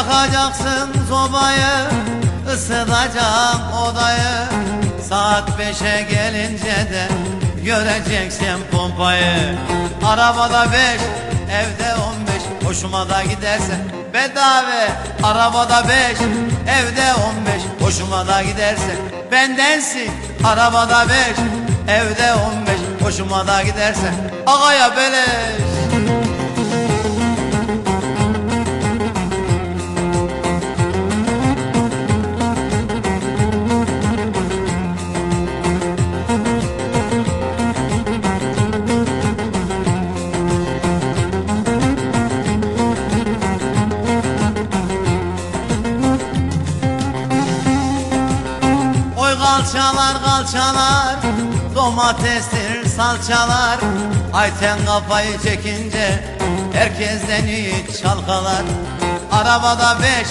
Yakacaksın sobayı ısıtacağım odayı. Saat beşe gelince de göreceksin pompayı. Arabada beş evde on beş hoşuma da giderse Bedava. Arabada beş evde on beş hoşuma da giderse Bendensin. Arabada beş evde on beş hoşuma da giderse Ağaya beleş kalçalar kalçalar Domatestir salçalar. Ayten kafayı çekince Herkesten iyi çalkalar. Arabada beş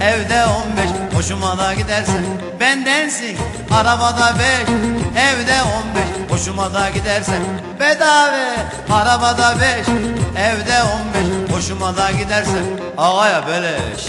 Evde on beş Hoşuma da gidersen Bendensin Arabada beş Evde on beş Hoşuma da gidersen Bedava Arabada beş Evde on beş Hoşuma da gidersen Ağaya beleş